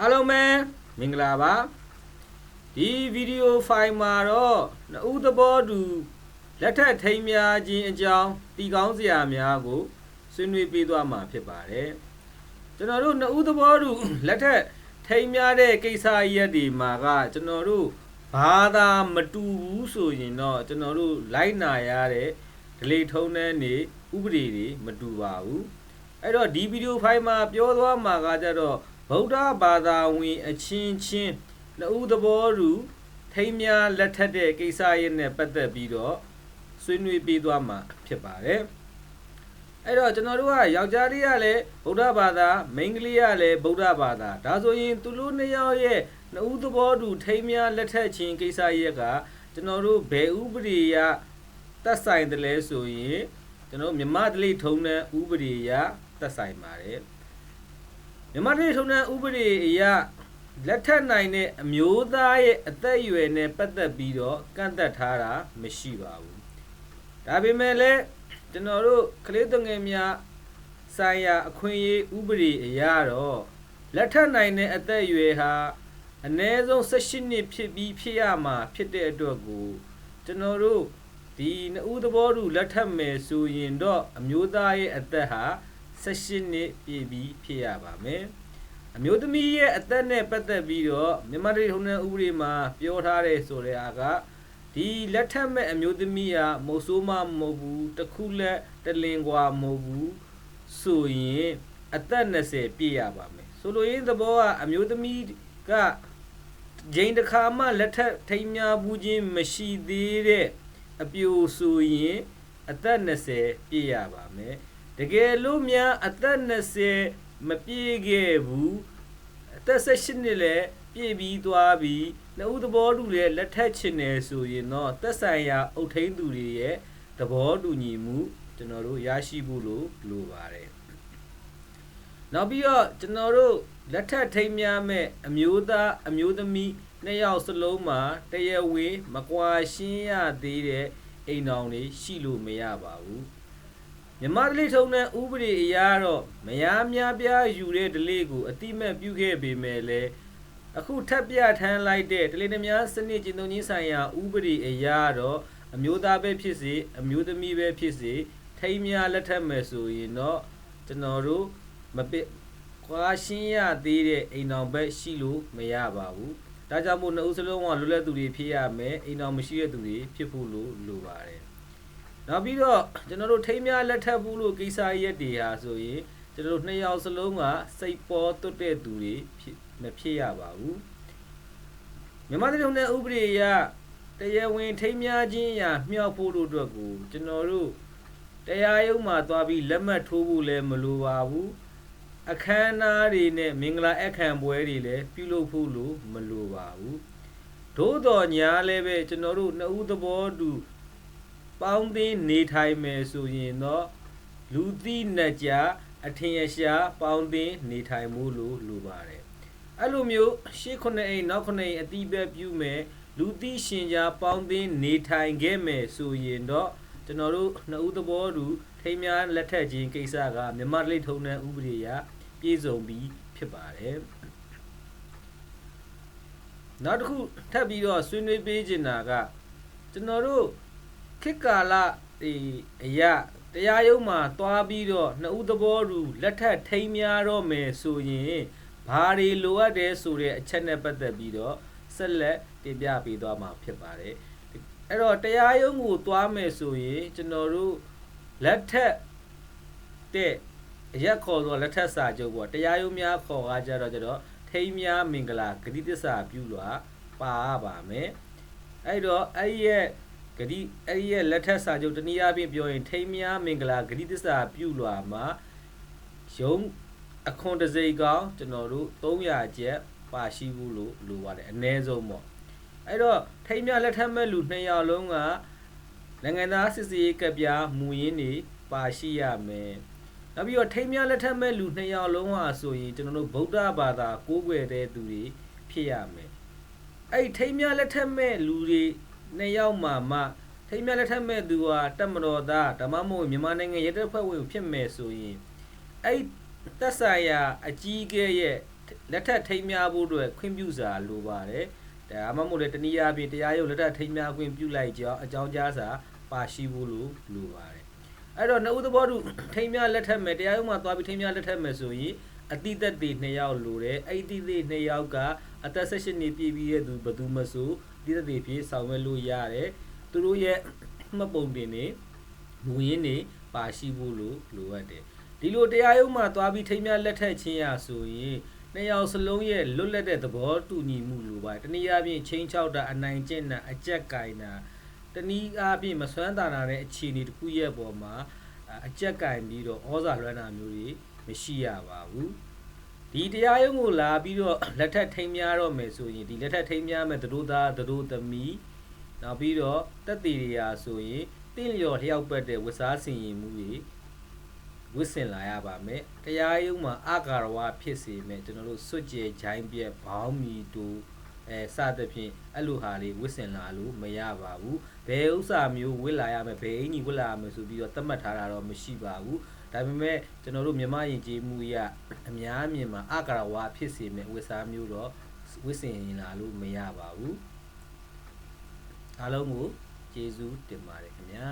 အားလုံးပဲမင်္ဂလာပါဒီဗီဒီယိုဖိုင်မှာတော့နှစ်ဦးသဘောတူလက်ထက်ထိမ်းများခြင်းအကြောင်းတည်ကောင်းစရာများကိုဆွေးနွေးပေးသွားမှာဖြစ်ပါတယ်ကျွန်တော်တို့နှစ်ဦးသဘောတူလက်ထက်ထိမ်းများတဲ့ကိစ္စရက်တွေမှာကကျွန်တော်တို့ဘာသာမတူဘူးဆိုရင်တော့ကျွန်တော်တို့လိုက်နာရတဲ့ဒလေထုံးတဲ့နေဥပဒေတွေမတူပါဘူးအဲ့တော့ဒီဗီဒီယိုဖိုင်မှာပြောသွားမှာကကြတော့ ဗုဒ္ဓဘာသာဝင်အချင်းချင်းနှစ်ဦးသဘောတူထိမ်းများလက်ထက်တဲ့ကိစ္စရဲ့နဲ့ပတ်သက်ပြီးတော့ဆွေးနွေးပေးသွားမှာဖြစ်ပါတယ်အဲ့တော့ကျွန်တော်တို့ကယောက်ျားလေးကလည်းဗုဒ္ဓဘာသာမိန်းကလေးကလည်းဗုဒ္ဓဘာသာဒါဆိုရင်သူတို့နှစ်ယောက်ရဲ့နှစ်ဦးသဘောတူထိမ်းများလက်ထက်ခြင်းကိစ္စရက်ကကျွန်တော်တို့ဘယ်ဥပဒေရသက်ဆိုင်တယ်လဲဆိုရင်ကျွန်တော်မြမတလိထုံတဲ့ဥပဒေရသက်ဆိုင်ပါတယ် မြန်မာပြည်ထုံးတဲ့ဥပဒေအရလက်ထက်နိုင်တဲ့အမျိုးသားရဲ့အသက်အရွယ်နဲ့ပတ်သက်ပြီးတော့ကန့်သက်ထားတာမရှိပါဘူး။ဒါပေမဲ့လည်းကျွန်တော်တို့ကလေးသူငယ်များဆိုင်ရာအခွင့်အရေးဥပဒေအရတော့လက်ထက်နိုင်တဲ့အသက်အရွယ်ဟာအနည်းဆုံး18နှစ်ဖြစ်ပြီးဖြစ်ရမှာဖြစ်တဲ့အတွက်ကိုကျွန်တော်တို့ဒီနှစ်ဦးသဘောတူလက်ထပ်မယ်ဆိုရင်တော့အမျိုးသားရဲ့အသက်ဟာ 18နှစ်ပြည့်ပြီးဖြစ်ရပါမယ်အမျိုးသမီးရဲ့အသက်နဲ့ပတ်သက်ပြီးတော့မြန်မာပြည်ထုံးတဲ့ဥပဒေမှာပြောထားတဲ့ဆိုတဲ့အားကဒီလက်ထပ်မဲ့အမျိုးသမီးကမုတ်ဆိုးမမဟုတ်ဘူးတစ်ခုလက်တလင်ကွာမဟုတ်ဘူးဆိုရင်အသက်20ပြည့်ရပါမယ်ဆိုလိုရင်းသဘောကအမျိုးသမီးကဂျိန်တစ်ခါမှလက်ထပ်ထိမ်းများဘူးခြင်းမရှိသေးတဲ့အပြိုဆိုရင်အသက်20ပြည့်ရပါမယ် တကယ်လို့များအသက်20မပြည့်ခဲ့ဘူးအသက်18နှစ်လည်းပြည့်ပြီးသွားပြီးနှစ်ဦးသဘောတူလည်းလက်ထက်ချင်တယ်ဆိုရင်တော့သက်ဆိုင်ရာအုတ်ထိန်သူတွေရဲ့သဘောတူညီမှုကျွန်တော်တို့ရရှိဖို့လို့လိုပါတယ်နောက်ပြီးတော့ကျွန်တော်တို့လက်ထက်ထိမ်းများမဲ့အမျိုးသားအမျိုးသမီးနှစ်ယောက်စလုံးမှာတရဝေမကွာရှင်းရသေးတဲ့အိမ်တော်တွေရှိလို့မရပါဘူး မြမဒလိထုံတဲ့ဥပဒေအရတော့မယားများပြားယူတဲ့ဒလိကိုအတိမတ်ပြုခဲ့ပေမဲ့လည်းအခုထပ်ပြထမ်းလိုက်တဲ့ဒလိနှများစနစ်ကျင့်သုံးခြင်းဆိုင်ရာဥပဒေအရတော့အမျိုးသားပဲဖြစ်စေအမျိုးသမီးပဲဖြစ်စေထိမ်းများလက်ထပ်မယ်ဆိုရင်တော့ကျွန်တော်တို့မပစ်ခွာရှင်းရသေးတဲ့အိမ်တော်ဘက်ရှိလို့မရပါဘူးဒါကြောင့်မို့နှစ်ဦးစလုံးကလွတ်လပ်သူတွေဖြစ်ရမယ်အိမ်တော်မရှိတဲ့သူတွေဖြစ်ဖို့လို့လိုပါတယ် နောက်ပြီးတော့ကျွန်တော်တို့ထိမ်းများလက်ထပ်ဘူးလို့ကိစ္စရက်တွေဟာဆိုရင်ကျွန်တော်တို့နှစ်ယောက်စလုံးကစိတ်ပေါ်တွတ်တဲ့သူတွေဖြစ်မဖြစ်ရပါဘူးမြန်မာပြည်နယ်ဥပဒေအရတရားဝင်ထိမ်းများခြင်းအရာမြောက်ဖို့တို့အတွက်ကိုကျွန်တော်တို့တရားရုံးမှာသွားပြီးလက်မှတ်ထိုးဖို့လည်းမလိုပါဘူးအခမ်းအနားတွေနဲ့မင်္ဂလာအခမ်းပွဲတွေလည်းပြုလုပ်ဖို့လို့မလိုပါဘူးသို့တော်ညာလည်းပဲကျွန်တော်တို့နှစ်ဦးသဘောတူ ပေါင်းသင်းနေထိုင်မယ်ဆိုရင်တော့လူသိနှက်ကြအထင်ရရှာပေါင်းသင်းနေထိုင်မှုလို့လိုပါတယ်အဲ့လိုမျိုးရှေ့ခုနှစ်အိမ်နောက်ခုနှစ်အိမ်အတိပဲပြုမယ်လူသိရှင်ကြားပေါင်းသင်းနေထိုင်ခဲ့မယ်ဆိုရင်တော့ကျွန်တော်တို့နှစ်ဦးသဘောတူထိမ်းများလက်ထက်ခြင်းကိစ္စကမြန်မာလိတ်ထုံတဲ့ဥပဒေအရပြည့်စုံပြီးဖြစ်ပါတယ်နောက်တစ်ခုထပ်ပြီးတော့ဆွေးနွေးပေးချင်တာကကျွန်တော်တို့ ခေတ်ကာလဒီအရာတရားရုံးမှာသွားပြီးတော့နှစ်ဦးသဘောတူလက်ထက်ထိမ်းများတော့မယ်ဆိုရင်ဘာတွေလိုအပ်တယ်ဆိုတဲ့အချက်နဲ့ပတ်သက်ပြီးတော့ဆက်လက်တင်ပြပေးသွားမှာဖြစ်ပါတယ်အဲ့တော့တရားရုံးကိုသွားမယ်ဆိုရင်ကျွန်တော်တို့လက်ထက်တဲ့အရက်ခေါ်ဆိုလက်ထက်စာချုပ်ပေါ့တရားရုံးများခေါ်ကားကြတော့ကြတော့ထိမ်းများမင်္ဂလာဂတိတစ္ဆာပြုလွာပါပါမယ်အဲ့တော့အဲ့ဒီရဲ့ ဂတိအဲ့ဒီရဲ့လက်ထက်စာချုပ်တနည်းအားဖြင့်ပြောရင်ထိမ်းများမင်္ဂလာဂတိတစ္ဆာပြုလွာမှာရုံးအခွန်တစိကောင်ကျွန်တော်တို့300ကျပ်ပါရှိဘူးလို့လိုပါတယ်အ ਨੇ ဆုံးပေါ့အဲ့တော့ထိမ်းများလက်ထက်မဲ့လူ2ယောက်လုံးကနိုင်ငံသားစစ်စေးကပ်ပြားမူရင်းနေပါရှိရမယ်နောက်ပြီးတော့ထိမ်းများလက်ထက်မဲ့လူ2ယောက်လုံးဟာဆိုရင်ကျွန်တော်တို့ဗုဒ္ဓဘာသာကိုးကွယ်တဲ့သူတွေဖြစ်ရမယ်အဲ့ထိမ်းများလက်ထက်မဲ့လူတွေ 2ယောက်မှမှထိမ်းများလက်ထက်မဲ့သူဟာတက်မတော်သားဓမ္မမို့မြန်မာနိုင်ငံရဲတပ်ဖွဲ့ဝင်ဖြစ်မယ်ဆိုရင်အဲ့သက်ဆိုင်ရာအကြီးအကဲရဲ့လက်ထက်ထိမ်းများဖို့အတွက်ခွင့်ပြုစာလိုပါတယ်ဒါမှမဟုတ်လေတနည်းအားဖြင့်တရားရုံးလက်ထက်ထိမ်းများခွင့်ပြုလိုက်ကြောင်းအကြောင်းကြားစာပါရှိဖို့လို့လိုပါတယ်အဲ့တော့နှစ်ဦးသဘောတူထိမ်းများလက်ထက်မယ်တရားရုံးမှာသွားပြီးထိမ်းများလက်ထက်မယ်ဆိုရင်အတိသက်တွေ2ယောက်လိုတယ်အဲ့ဒီသေး2ယောက်က အသက်16နှစ်ပြည့်ပြီးရဲ့သူဘယ်သူမဆိုအ တိသက်တွေဖြစ်ဆောင်ရွက်လို့ရတယ်သူတို့ရဲ့မှတ်ပုံတင်နေမူရင်းနေပါရှိဖို့လို့လိုအပ်တယ်ဒီလိုတရားရုံးမှာသွားပြီးထိမ်းများလက်ထက်ချင်းရဆိုရင်နှစ်ယောက်စလုံးရဲ့လွတ်လပ်တဲ့သဘောတူညီမှုလိုပါတယ်တနည်းအားဖြင့်ချင်းချောက်တာအနိုင်ကျင့်တာအကြက်ကင်တာတနည်းအားဖြင့်မစွမ်းတာနာတဲ့အခြေအနေတစ်ခုရဲ့ပေါ်မှာအကြက်ကင်ပြီးတော့ဩဇာလွှမ်းတာမျိုးတွေမရှိရပါဘူး ဒီတရားရုံးကိုလာပြီးတော့လက်ထက်ထိမ်းများတော့မယ်ဆိုရင်ဒီလက်ထက်ထိမ်းများမယ်တို့သားတို့သမီးနောက်ပြီးတော့တက်တည်ရရာဆိုရင်တင့်လျော်လျှောက်ပတ်တဲ့ဝတ်စားဆင်ရင်မှုတွေဝစ်စင်လာရပါမယ်တရားရုံးမှာအကာရဝဖြစ်စေမယ်ကျွန်တော်တို့စွတ်ကြဲဂျိုင်းပြက်ဘောင်းမီတူအဲစသဖြင့်အဲ့လိုဟာလေးဝစ်စင်လာလို့မရပါဘူးဘယ်ဥစ္စာမျိုးဝစ်လာရမယ်ဘယ်အင်ကြီးဝစ်လာရမယ်ဆိုပြီးတော့သတ်မှတ်ထားတာတော့မရှိပါဘူး ဒါပေမဲ့ကျွန်တော်တို့မြမယဉ်ကျေးမှုရအများမြင်မှာအကာရဝဖြစ်စေမယ်ဝစ်စားမျိုးတော့ဝစ်စင်လာလို့မရပါဘူးအားလုံးကိုကျေးဇူးတင်ပါတယ်ခင်ဗျာ